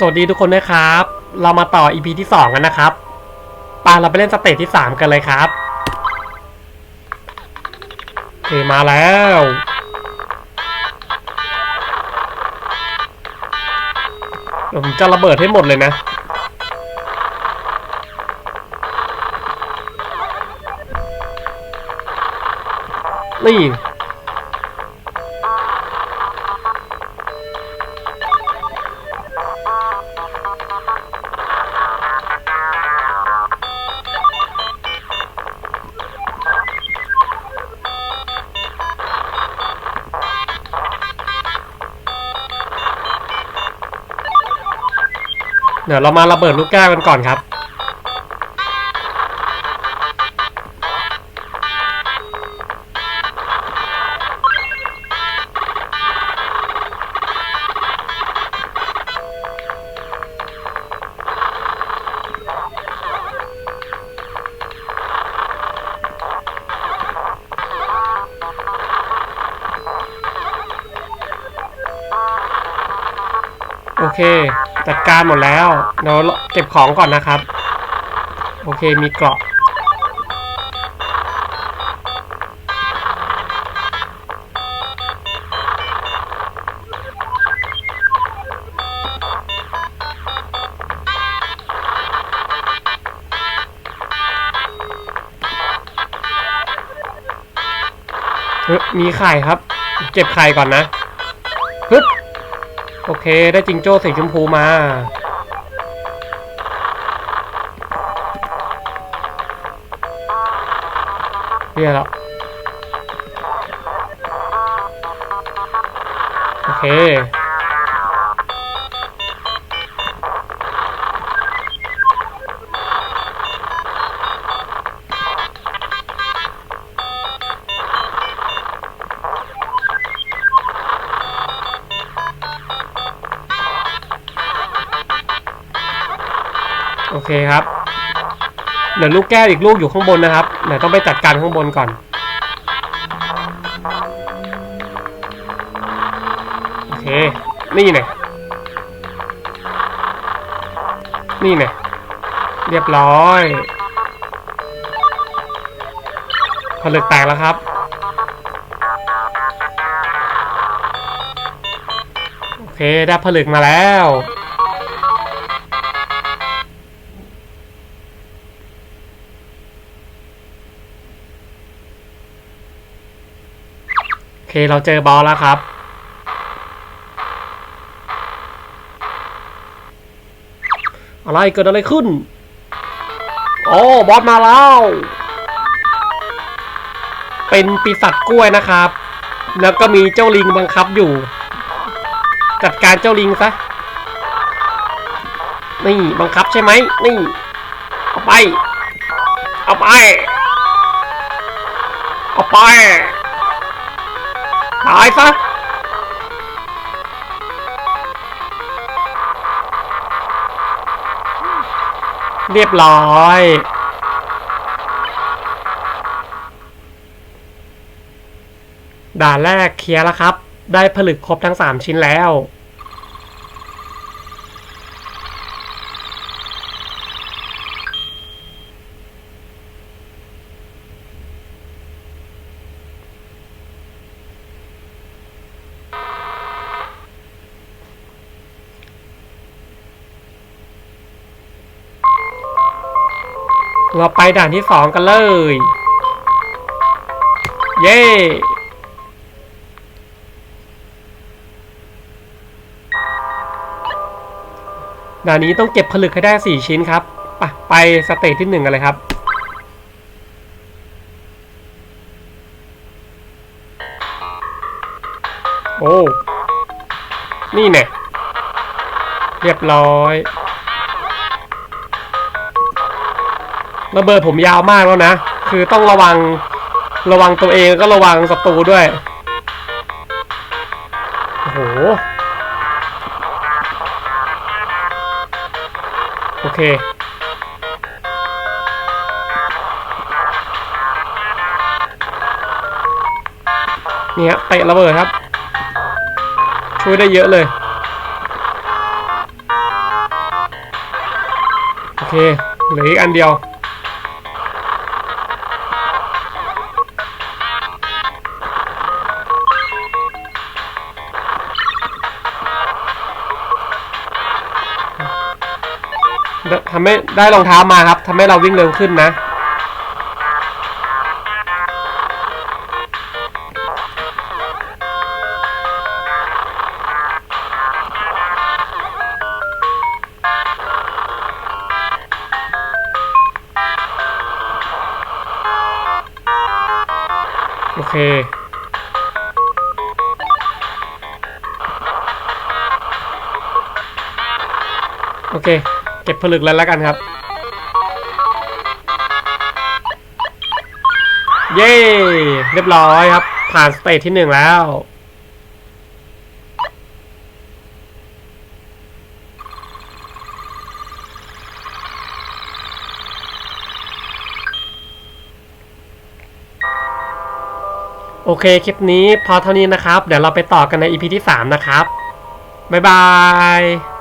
สวัสดีทุกคนนะครับ เรามาต่อ EP ที่ 2 กันนะครับปาเราไปเล่นสเตจที่ 3 กันเลยครับโอเคมาแล้วเดี๋ยวผมจะระเบิดให้หมดเลยนะ นี่ เดี๋ยวเรามาระเบิดลูกแก้วกันก่อนครับ โอเค จัดการหมดแล้วเดี๋ยวเก็บของก่อนนะครับ โอเคมีเกราะมีไข่ครับ เก็บไข่ก่อนนะ ฮึบ โอเค ได้จิงโจ้สีชมพูมาเรียละโอเค อเคครับเดี๋ยวลูกแก้วอีกลูกอยู่ข้างบนนะครับเดี๋ยวต้องไปจัดการข้างบนก่อนโอเคนี่เนี่ยนี่เนี่ยเรียบร้อยผลึกแตกแล้วครับโอเคได้ผลึกมาแล้ว เคเราเจอบอสแล้วครับ อะไรเกิดอะไรขึ้น โอ้บอสมาแล้ว เป็นปีศาจกล้วยนะครับ แล้วก็มีเจ้าลิงบังคับอยู่ จัดการเจ้าลิงซะ นี่บังคับใช่ไหม นี่ เอาไป เอาไป เอาไป ตายซะเรียบร้อย ด่านแรกเคลียร์แล้วครับ ได้ผลึกครบทั้ง 3 ชิ้นแล้ว เราไปด่านที่สองกันเลย เย้ด่านนี้ต้องเก็บผลึกให้ได้สี่ชิ้นครับไปไปสเตจที่หนึ่งกันเลยครับ โอ้ นี่เนี่ย เรียบร้อย ระเบิดผมยาวมากแล้วนะ คือต้องระวังระวังตัวเองก็ระวังศัตรูด้วย โอ้โห โอเคนี่ฮะเตะระเบิดครับ ช่วยได้เยอะเลย โอเค เหลืออีกอันเดียว ทำให้ได้รองเท้ามาครับทำให้เราวิ่งเร็วขึ้นนะโอเคโอเค ก็บผลึกแล้วแล้วกันครับ เย้เรียบร้อยครับ ผ่านสเตจที่หนึ่งแล้ว โอเค คลิปนี้พอเท่านี้นะครับ เดี๋ยวเราไปต่อกันใน EP ที่ 3 นะครับ บ๊ายบาย